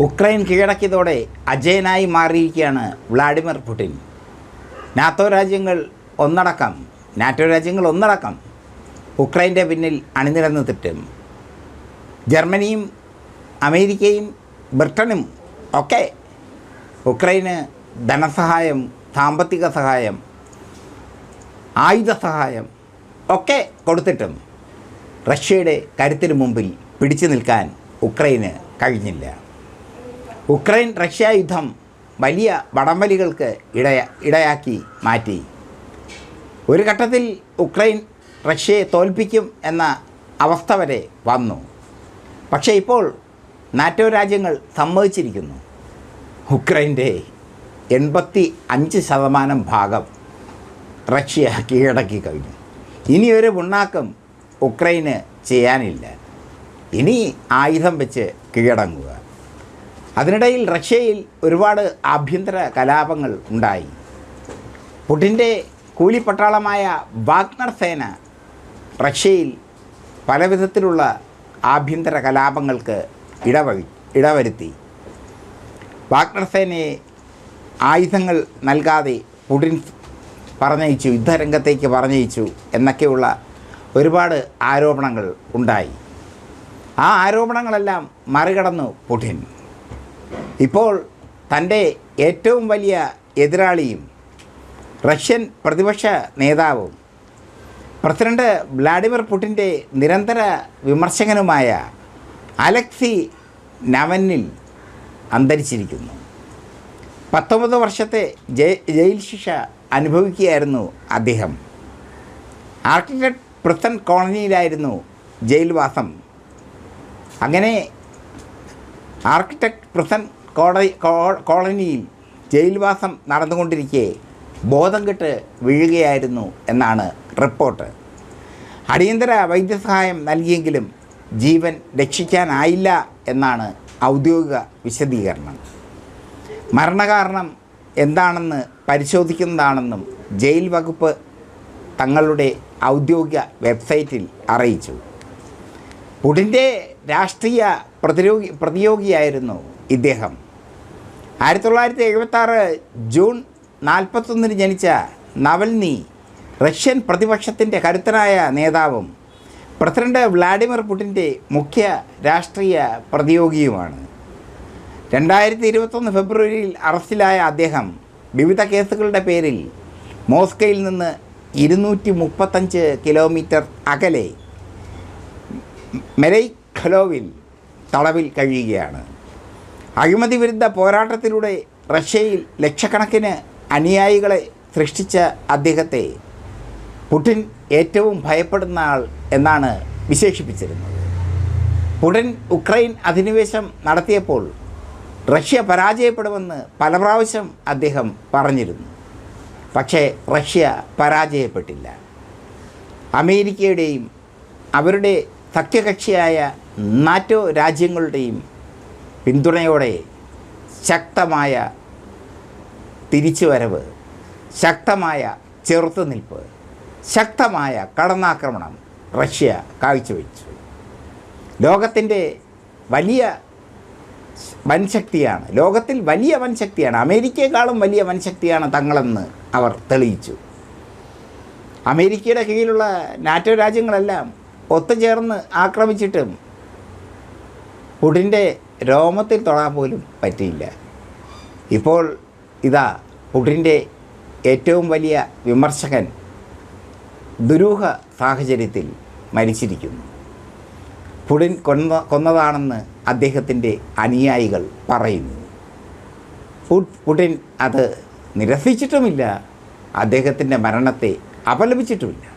Ukraine കീഴടക്കിയതോടെ അജയനായി മാറിയിരിക്കുകയാണ് Vladimir Putin. NATO രാജ്യങ്ങൾ ഒന്നടക്കം NATO രാജ്യങ്ങൾ ഒന്നടക്കം ഉക്രൈന്റെ പിന്നിൽ അണിനിരന്ന് തിട്ടും ജർമ്മനിയും അമേരിക്കയും ബ്രിട്ടനും ഒക്കെ ഉക്രൈന് ധനസഹായം സാമ്പത്തിക സഹായം ആയുധ സഹായം ഒക്കെ കൊടുത്തിട്ടും റഷ്യയുടെ കരുത്തിന് മുമ്പിൽ പിടിച്ചു നിൽക്കാൻ ഉക്രൈന് കഴിഞ്ഞില്ല. ഉക്രൈൻ റഷ്യ യുദ്ധം വലിയ വടംവലികൾക്ക് ഇടയ ഇടയാക്കി മാറ്റി. ഒരു ഘട്ടത്തിൽ ഉക്രൈൻ റഷ്യയെ തോൽപ്പിക്കും എന്ന അവസ്ഥ വരെ വന്നു. പക്ഷേ ഇപ്പോൾ നാറ്റോ രാജ്യങ്ങൾ സമ്മതിച്ചിരിക്കുന്നു. ഉക്രൈന്റെ എൺപത്തി അഞ്ച് ശതമാനം ഭാഗം റഷ്യ കീഴടക്കി കഴിഞ്ഞു. ഇനി ഒരു മുണ്ണാക്കം ഉക്രൈന് ചെയ്യാനില്ല. ഇനി ആയുധം വെച്ച് കീഴടങ്ങുക. അതിനിടയിൽ റഷ്യയിൽ ഒരുപാട് ആഭ്യന്തര കലാപങ്ങൾ ഉണ്ടായി. പുടിന്റെ കൂലിപ്പട്ടാളമായ വാഗ്നർ സേന റഷ്യയിൽ പലവിധത്തിലുള്ള ആഭ്യന്തര കലാപങ്ങൾക്ക് ഇടവഴി ഇടവരുത്തി. വാഗ്നർ സേനയെ ആയുധങ്ങൾ നൽകാതെ പുടിൻ പറഞ്ഞയച്ചു യുദ്ധരംഗത്തേക്ക് പറഞ്ഞയച്ചു എന്നൊക്കെയുള്ള ഒരുപാട് ആരോപണങ്ങൾ ഉണ്ടായി. ആ ആരോപണങ്ങളെല്ലാം മറികടന്നു പുടിൻ. ഇപ്പോൾ തന്റെ ഏറ്റവും വലിയ എതിരാളിയും റഷ്യൻ പ്രതിപക്ഷ നേതാവും പ്രസിഡന്റ് വ്ളാഡിമിർ പുടിന്റെ നിരന്തര വിമർശകനുമായ അലക്സി നവനിൽ അന്തരിച്ചിരിക്കുന്നു. പത്തൊമ്പത് വർഷത്തെ ജയിൽ ശിക്ഷ അനുഭവിക്കുകയായിരുന്നു അദ്ദേഹം. ആർക്കിടെക്ട് പ്രിസൺ കോളനിയിലായിരുന്നു ജയിൽവാസം. അങ്ങനെ ആർക്കിടെക്ട് പ്രിസൺ കോളനി കോളനിയിൽ ജയിൽവാസം നടന്നുകൊണ്ടിരിക്കെ ബോധം കെട്ട് വീഴുകയായിരുന്നു എന്നാണ് റിപ്പോർട്ട്. അടിയന്തര വൈദ്യസഹായം നൽകിയെങ്കിലും ജീവൻ രക്ഷിക്കാനായില്ല എന്നാണ് ഔദ്യോഗിക വിശദീകരണം. മരണകാരണം എന്താണെന്ന് പരിശോധിക്കുന്നതാണെന്നും ജയിൽ വകുപ്പ് തങ്ങളുടെ ഔദ്യോഗിക വെബ്സൈറ്റിൽ അറിയിച്ചു. പുടിന്റെ രാഷ്ട്രീയ പ്രതിരോഗി പ്രതിയോഗിയായിരുന്നു ഇദ്ദേഹം. ആയിരത്തി തൊള്ളായിരത്തി എഴുപത്തി ആറ് ജൂൺ നാൽപ്പത്തൊന്നിന് ജനിച്ച നവൽനി റഷ്യൻ പ്രതിപക്ഷത്തിന്റെ കരുത്തനായ നേതാവും പ്രസിഡന്റ് വ്ളാഡിമിർ പുടിന്റെ മുഖ്യ രാഷ്ട്രീയ പ്രതിയോഗിയുമാണ്. രണ്ടായിരത്തി ഇരുപത്തൊന്ന് ഫെബ്രുവരിയിൽ അറസ്റ്റിലായ അദ്ദേഹം വിവിധ കേസുകളുടെ പേരിൽ മോസ്കോയിൽ നിന്ന് ഇരുന്നൂറ്റി മുപ്പത്തഞ്ച് കിലോമീറ്റർ അകലെ മെലൈഖലോവിൽ തടവിൽ കഴിയുകയാണ്. അഴിമതി വിരുദ്ധ പോരാട്ടത്തിലൂടെ റഷ്യയിൽ ലക്ഷക്കണക്കിന് അനുയായികളെ സൃഷ്ടിച്ച അദ്ദേഹത്തെ പുടിൻ ഏറ്റവും ഭയപ്പെടുന്ന ആൾ എന്നാണ് വിശേഷിപ്പിച്ചിരുന്നത്. പുടിൻ ഉക്രൈൻ അധിനിവേശം നടത്തിയപ്പോൾ റഷ്യ പരാജയപ്പെടുമെന്ന് പല പ്രാവശ്യം അദ്ദേഹം പറഞ്ഞിരുന്നു. പക്ഷേ റഷ്യ പരാജയപ്പെട്ടില്ല. അമേരിക്കയുടെയും അവരുടെ സഖ്യകക്ഷിയായ നാറ്റോ രാജ്യങ്ങളുടെയും പിന്തുണയോടെ ശക്തമായ തിരിച്ചുവരവ് ശക്തമായ ചെറുത്തുനിൽപ്പ് ശക്തമായ കടന്നാക്രമണം റഷ്യ കാഴ്ചവെച്ചു. ലോകത്തിന്റെ വലിയ വൻശക്തിയാണ് ലോകത്തിൽ വലിയ വൻശക്തിയാണ് അമേരിക്കയെക്കാളും വലിയ വൻശക്തിയാണ് തങ്ങളെന്ന് അവർ തെളിയിച്ചു. അമേരിക്കയുടെ കീഴിലുള്ള നാറ്റോ രാജ്യങ്ങളെല്ലാം ഒത്തുചേർന്ന് ആക്രമിച്ചിട്ടും പുടിന്റെ രോമത്തിൽ തൊടാൻ പോലും പറ്റിയില്ല. ഇപ്പോൾ ഇതാ പുടിന്റെ ഏറ്റവും വലിയ വിമർശകൻ ദുരൂഹ സാഹചര്യത്തിൽ മരിച്ചിരിക്കുന്നു. പുടിൻ കൊന്ന കൊന്നതാണെന്ന് അദ്ദേഹത്തിന്റെ അനുയായികൾ പറയുന്നു. പുടിൻ അത് നിരസിച്ചിട്ടുമില്ല. അദ്ദേഹത്തിന്റെ മരണത്തെ അപലപിച്ചിട്ടുമില്ല.